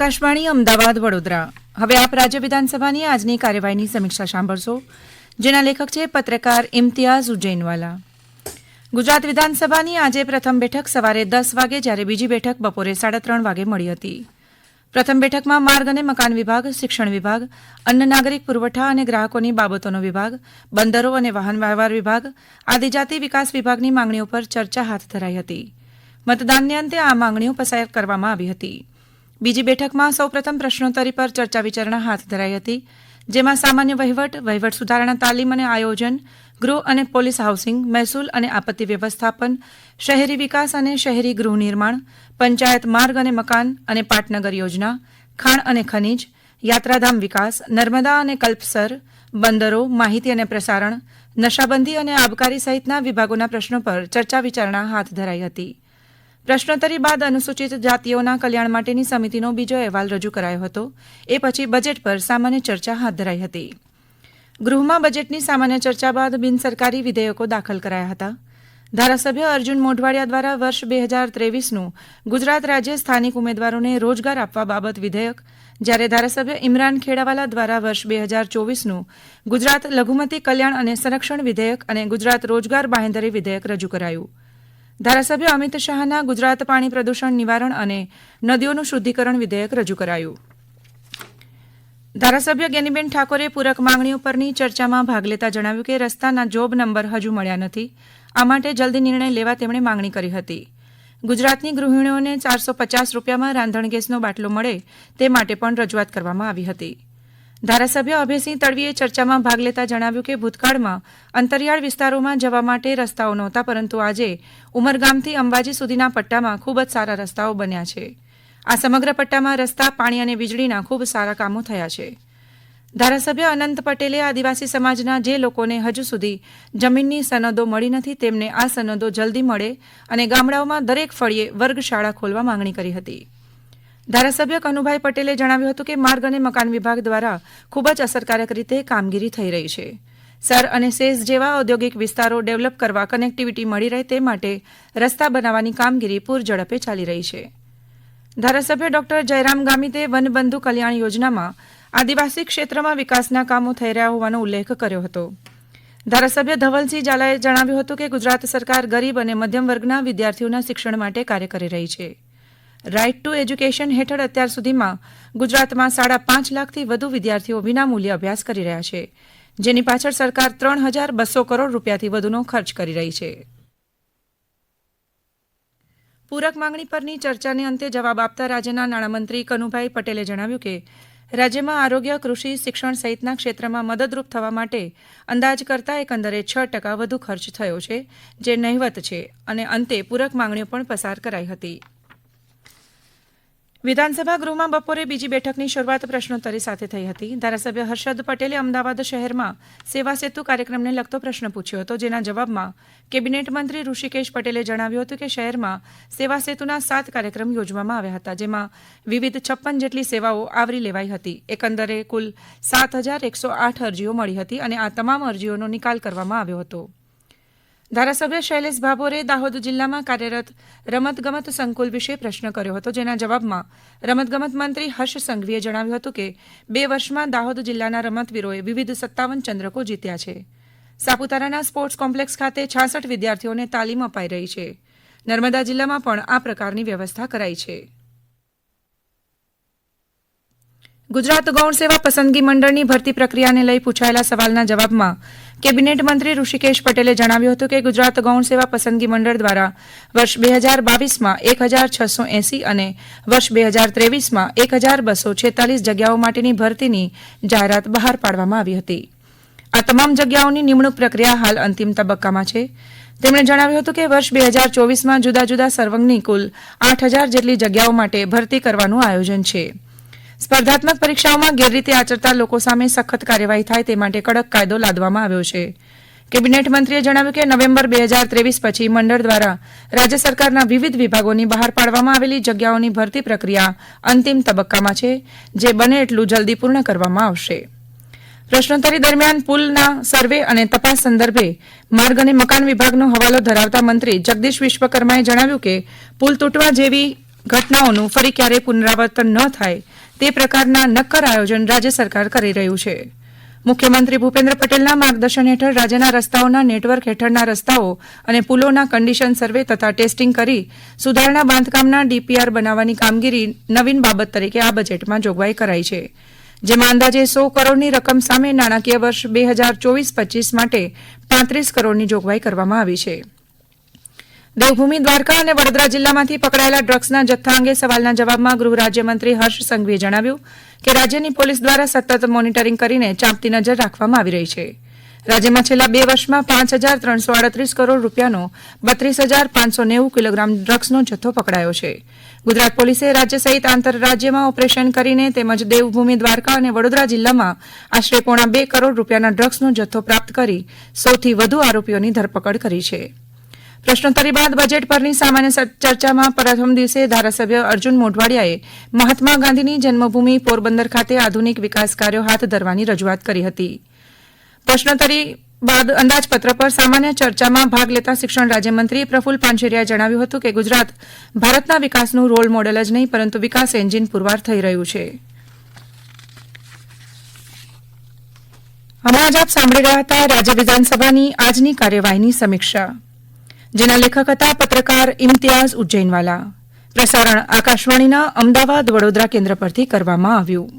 આકાશવાણી, અમદાવાદ, વડોદરા. હવે આપ રાજ્ય વિધાનસભાની આજની કાર્યવાહીની સમીક્ષા સાંભળશો, જેના લેખક છે પત્રકાર ઇમ્તિયાઝ ઉજ્જૈનવાલા. ગુજરાત વિધાનસભાની આજે પ્રથમ બેઠક સવારે દસ વાગે, જ્યારે બીજી બેઠક બપોરે સાડા ત્રણ વાગે મળી હતી. પ્રથમ બેઠકમાં માર્ગ અને મકાન વિભાગ, શિક્ષણ વિભાગ, અન્ન નાગરિક પુરવઠા અને ગ્રાહકોની બાબતોનો વિભાગ, બંદરો અને વાહન વ્યવહાર વિભાગ, આદિજાતિ વિકાસ વિભાગની માંગણીઓ પર ચર્ચા હાથ ધરાઈ હતી. મતદાનને અંતે આ માંગણીઓ પસાર કરવામાં આવી હતી. બીજી બેઠકમાં સૌપ્રથમ પ્રશ્નોત્તરી પર ચર્ચા વિચારણા હાથ ધરાઈ હતી, જેમાં સામાન્ય વહીવટ વહીવટ સુધારણા તાલીમ અને આયોજન, ગૃહ અને પોલીસ હાઉસિંગ, મહેસૂલ અને આપત્તિ વ્યવસ્થાપન, શહેરી વિકાસ અને શહેરી ગૃહ નિર્માણ, પંચાયત માર્ગ અને મકાન અને પાટનગર યોજના, ખાણ અને ખનીજ, યાત્રાધામ વિકાસ, નર્મદા અને કલ્પસર, બંદરો, માહિતી અને પ્રસારણ, નશાબંધી અને આબકારી સહિતના વિભાગોના પ્રશ્નો પર ચર્ચા વિચારણા હાથ ધરાઈ હતી. પ્રશ્નોત્તરી બાદ અનુસૂચિત જાતિઓના કલ્યાણ માટેની સમિતિનો બીજો અહેવાલ રજૂ કરાયો હતો. એ પછી બજેટ પર સામાન્ય ચર્ચા હાથ ધરાઈ હતી. ગૃહમાં બજેટની સામાન્ય ચર્ચા બાદ બિનસરકારી વિધેયકો દાખલ કરાયા હતા. ધારાસભ્ય અર્જુન મોઢવાડિયા દ્વારા વર્ષ બે હજાર ત્રેવીસનું ગુજરાત રાજ્ય સ્થાનિક ઉમેદવારોને રોજગાર આપવા બાબત વિધેયક, જ્યારે ધારાસભ્ય ઇમરાન ખેડાવાલા દ્વારા વર્ષ બે હજાર ચોવીસનું ગુજરાત લઘુમતી કલ્યાણ અને સંરક્ષણ વિધેયક અને ગુજરાત રોજગાર બાંહેધરી વિધેયક રજૂ કરાયું. ધારાસભ્ય અમિત શાહના ગુજરાત પાણી પ્રદૂષણ નિવારણ અને નદીઓનું શુદ્ધિકરણ વિધેયક રજૂ કરાયું. ધારાસભ્ય જ્ઞાનીબેન ઠાકોરે પૂરક માંગણીઓ પરની ચર્ચામાં ભાગ લેતા જણાવ્યું કે રસ્તાના જોબ નંબર હજુ મળ્યા નથી. આ માટે જલ્દી નિર્ણય લેવા તેમણે માંગણી કરી હતી. ગુજરાતની ગૃહિણીઓને ચારસો પચાસ રૂપિયામાં રાંધણ ગેસનો બાટલો મળે તે માટે પણ રજૂઆત કરવામાં આવી હતી. ધારાસભ્ય અભયસિંહ તડવીએ ચર્ચામાં ભાગ લેતા જણાવ્યું કે ભૂતકાળમાં અંતરિયાળ વિસ્તારોમાં જવા માટે રસ્તાઓ નહોતા, પરંતુ આજે ઉમરગામથી અંબાજી સુધીના પટ્ટામાં ખૂબ જ સારા રસ્તાઓ બન્યા છે. આ સમગ્ર પટ્ટામાં રસ્તા, પાણી અને વીજળીના ખૂબ સારા કામો થયા છે. ધારાસભ્ય અનંત પટેલે આદિવાસી સમાજના જે લોકોને હજુ સુધી જમીનની સનદો મળી નથી, તેમને આ સનદો જલ્દી મળે અને ગામડાઓમાં દરેક ફળીએ વર્ગશાળા ખોલવા માંગણી કરી હતી. ધારાસભ્ય કનુભાઈ પટેલે જણાવ્યું હતું કે માર્ગ અને મકાન વિભાગ દ્વારા ખૂબ જ અસરકારક રીતે કામગીરી થઈ રહી છે. સર અને સેઝ જેવા ઔદ્યોગિક વિસ્તારો ડેવલપ કરવા કનેક્ટિવિટી મળી રહે તે માટે રસ્તા બનાવવાની કામગીરી પૂર ઝડપે ચાલી રહી છે. ધારાસભ્ય ડોક્ટર જયરામ ગામિતે વનબંધુ કલ્યાણ યોજનામાં આદિવાસી ક્ષેત્રમાં વિકાસના કામો થઈ રહ્યા હોવાનો ઉલ્લેખ કર્યો હતો. ધારાસભ્ય ધવલસિંહ ઝાલાએ જણાવ્યું હતું કે ગુજરાત સરકાર ગરીબ અને મધ્યમ વર્ગના વિદ્યાર્થીઓના શિક્ષણ માટે કાર્ય કરી રહી છે. રાઇટ ટુ એજ્યુકેશન હેઠળ અત્યાર સુધીમાં ગુજરાતમાં સાડા પાંચ લાખથી વધુ વિદ્યાર્થીઓ વિનામૂલ્યે અભ્યાસ કરી રહ્યા છે, જેની પાછળ સરકાર ત્રણ હજાર બસો કરોડ રૂપિયાથી વધુનો ખર્ચ કરી રહી છે. પૂરક માંગણી પરની ચર્ચાને અંતે જવાબ આપતા રાજ્યના નાણામંત્રી કનુભાઈ પટેલે જણાવ્યું કે, રાજ્યમાં આરોગ્ય, કૃષિ, શિક્ષણ સહિતના ક્ષેત્રમાં મદદરૂપ થવા માટે અંદાજ કરતાં એકંદરે છ ટકા વધુ ખર્ચ થયો છે, જે નહિવત છે, અને અંતે પૂરક માંગણીઓ પણ પસાર કરાઈ હતી. વિધાનસભા ગૃહમાં બપોરે બીજી બેઠકની શરૂઆત પ્રશ્નોત્તરી સાથે થઈ હતી. ધારાસભ્ય હર્ષદ પટેલે અમદાવાદ શહેરમાં સેવા સેતુ કાર્યક્રમને લગતો પ્રશ્ન પૂછ્યો હતો. જેના જવાબમાં કેબિનેટ મંત્રી ઋષિકેશ પટેલે જણાવ્યું હતું કે શહેરમાં સેવા સેતુના સાત કાર્યક્રમ યોજવામાં આવ્યા હતા, જેમાં વિવિધ છપ્પન જેટલી સેવાઓ આવરી લેવાઈ હતી. એકંદરે કુલ સાત હજાર એકસો આઠ અરજીઓ મળી હતી અને આ તમામ અરજીઓનો નિકાલ કરવામાં આવ્યો હતો. ધારાસભ્ય શૈલેષ ભાભોરે દાહોદ જિલ્લામાં કાર્યરત રમતગમત સંકુલ વિશે પ્રશ્ન કર્યો હતો, જેના જવાબમાં રમતગમત મંત્રી હર્ષ સંઘવીએ જણાવ્યું હતું કે, બે વર્ષમાં દાહોદ જિલ્લાના રમતવીરોએ વિવિધ સત્તાવન ચંદ્રકો જીત્યા છે. સાપુતારાના સ્પોર્ટ્સ કોમ્પ્લેક્સ ખાતે છાસઠ વિદ્યાર્થીઓને તાલીમ અપાઈ રહી છે. નર્મદા જિલ્લામાં પણ આ પ્રકારની વ્યવસ્થા કરાઈ છે. ગુજરાત ગૌણ સેવા પસંદગી મંડળની ભરતી પ્રક્રિયાને લઈ પૂછાયેલા સવાલના જવાબમાં કેબિનેટ મંત્રી ઋષિકેશ પટેલે જણાવ્યું હતું કે ગુજરાત ગૌણ સેવા પસંદગી મંડળ દ્વારા વર્ષ બે હજાર બાવીસમાં એક હજાર છસો એસી અને વર્ષ બે હજાર ત્રેવીસમાં એક હજાર બસો છેતાલીસ જગ્યાઓ માટેની ભરતીની જાહેરાત બહાર પાડવામાં આવી હતી. આ તમામ જગ્યાઓની નિમણૂક પ્રક્રિયા હાલ અંતિમ તબક્કામાં છે. તેમણે જણાવ્યું હતું કે વર્ષ બે હજાર ચોવીસમાં જુદા જુદા સર્વંગની કુલ આઠ હજાર જેટલી જગ્યાઓ માટે ભરતી કરવાનું આયોજન છે. સ્પર્ધાત્મક પરીક્ષાઓમાં ગેરરીતિ આચરતા લોકો સામે સખત કાર્યવાહી થાય તે માટે કડક કાયદો લાદવામાં આવ્યો છે. કેબિનેટ મંત્રીએ જણાવ્યું કે નવેમ્બર બે હજાર ત્રેવીસ પછી મંડળ દ્વારા રાજ્ય સરકારના વિવિધ વિભાગોની બહાર પાડવામાં આવેલી જગ્યાઓની ભરતી પ્રક્રિયા અંતિમ તબક્કામાં છે, જે બને એટલું જલ્દી પૂર્ણ કરવામાં આવશે. પ્રશ્નોત્તરી દરમિયાન પુલના સર્વે અને તપાસ સંદર્ભે માર્ગ અને મકાન વિભાગનો હવાલો ધરાવતા મંત્રી જગદીશ વિશ્વકર્માએ જણાવ્યું કે પુલ તૂટવા જેવી ઘટનાઓનું ફરી ક્યારેય પુનરાવર્તન ન થાય તે પ્રકારના નક્કર આયોજન રાજ્ય સરકાર કરી રહ્યું છે. મુખ્યમંત્રી ભૂપેન્દ્ર પટેલના માર્ગદર્શન હેઠળ રાજ્યના રસ્તાઓના નેટવર્ક હેઠળના રસ્તાઓ અને પુલોના કન્ડિશન સર્વે તથા ટેસ્ટિંગ કરી સુધારણા બાંધકામના ડીપીઆર બનાવવાની કામગીરી નવીન બાબત તરીકે આ બજેટમાં જોગવાઈ કરાઈ છે. જેમાં અંદાજે સો કરોડની રકમ સામે નાણાકીય વર્ષ બે હજાર ચોવીસ પચીસ માટે પાંત્રીસ કરોડની જોગવાઈ કરવામાં આવી છે. દેવભૂમિ દ્વારકા અને વડોદરા જિલ્લામાંથી પકડાયેલા ડ્રગ્સના જથ્થા અંગે સવાલના જવાબમાં ગૃહ રાજ્યમંત્રી હર્ષ સંઘવીએ જણાવ્યું કે રાજ્યની પોલીસ દ્વારા સતત મોનિટરિંગ કરીને ચાંપતી નજર રાખવામાં આવી રહી છે. રાજ્યમાં છેલ્લા બે વર્ષમાં પાંચ હજાર ત્રણસો આડત્રીસ કરોડ રૂપિયાનો બત્રીસ હજાર પાંચસો નેવું કિલોગ્રામ ડ્રગ્સનો જથ્થો પકડાયો છે. ગુજરાત પોલીસે રાજ્ય સહિત આંતરરાજ્યમાં ઓપરેશન કરીને તેમજ દેવભૂમિ દ્વારકા અને વડોદરા જિલ્લામાં આશરે પોણા બે કરોડ રૂપિયાના ડ્રગ્સનો જથ્થો પ્રાપ્ત કરી સૌથી વધુ આરોપીઓની ધરપકડ કરી છે. પ્રશ્નોત્તરી બાદ બજેટ પરની સામાન્ય ચર્ચામાં પ્રથમ દિવસે ધારાસભ્ય અર્જુન મોઢવાડિયાએ મહાત્મા ગાંધીની જન્મભૂમિ પોરબંદર ખાતે આધુનિક વિકાસ કાર્યો હાથ ધરવાની રજૂઆત કરી હતી. પ્રશ્નોત્તરી બાદ અંદાજપત્ર પર સામાન્ય ચર્ચામાં ભાગ લેતા શિક્ષણ રાજ્યમંત્રી પ્રફુલ પાનશેરિયાએ જણાવ્યું હતું કે ગુજરાત ભારતના વિકાસનું રોલ મોડેલ જ નહીં, પરંતુ વિકાસ એન્જિન પુરવાર થઈ રહ્યું છે. હમણાં જ આપ સાંભળી રહ્યા હતા રાજ્ય વિધાનસભાની આજની કાર્યવાહીની સમીક્ષા. જેના લેખક હતા પત્રકાર ઇમ્તિયાઝ ઉજ્જૈનવાલા. પ્રસારણ આકાશવાણીના અમદાવાદ વડોદરા કેન્દ્ર પરથી કરવામાં આવ્યું.